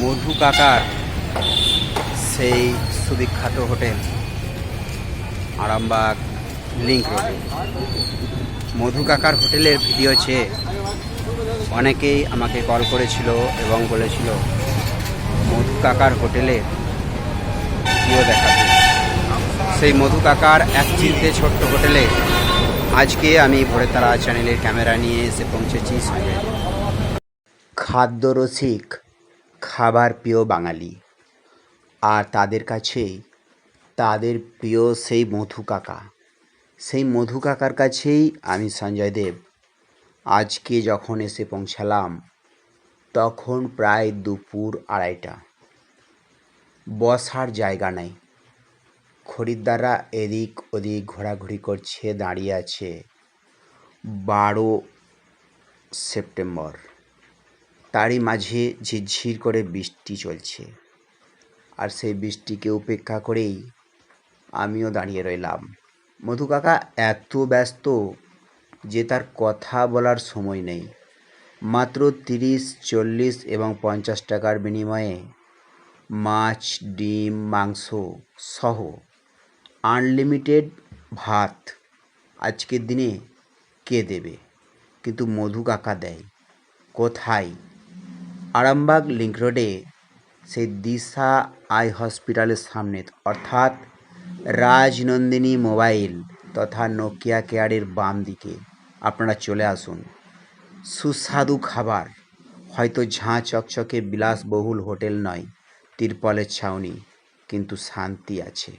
মধু কাকার সেই সুবিখ্যাত hotel. Arambagh link রোডে মধু কাকার হোটেলের ভিডিও চেয়ে অনেকেই আমাকে কল করেছিল এবং বলেছিল, মধু কাকার হোটেলে ভিডিও দেখাতে সেই মধু কাকার এক চিনতে ছোট্ট হোটেলে আজকে আমি ভোরে তারা চ্যানেলের ক্যামেরা নিয়ে এসে পৌঁছেছি সঙ্গে। খাদ্য রসিক খাবার প্রিয় বাঙালি। আর তাদের কাছেই তাদের প্রিয় সেই মধু কাকা। সেই মধু কাকার কাছেই আমি সঞ্জয় দেব। আজকে যখন এসে পৌঁছালাম, তখন প্রায় দুপুর আড়াইটা। বসার জায়গা নেই। খরিদ্দাররা এদিক ওদিক ঘোরাঘুরি করছে, দাঁড়িয়ে আছে। বারো সেপ্টেম্বর। তারই মাঝে ঝিরঝির করে বৃষ্টি চলছে। আর সেই বৃষ্টিকে উপেক্ষা করেই আমিও দাঁড়িয়ে রইলাম। মধু কাকা এত ব্যস্ত যে তার কথা বলার সময় নেই। মাত্র তিরিশ, চল্লিশ এবং পঞ্চাশ টাকার বিনিময়ে মাছ, ডিম, মাংস সহ আনলিমিটেড ভাত আজকের দিনে কে দেবে? কিন্তু মধু কাকা দেয়। কোথায়? আরামবাগ লিঙ্ক রোডে সেই দিশা আই হসপিটালের সামনে, অর্থাৎ রাজনন্দিনী মোবাইল তথা নোকিয়া কেয়ারের বাম দিকে। আপনারা চলে আসুন। সুস্বাদু খাবার, হয়তো ঝাঁ চকচকে বিলাসবহুল হোটেল নয়, তিরপলের ছাউনি, কিন্তু শান্তি আছে।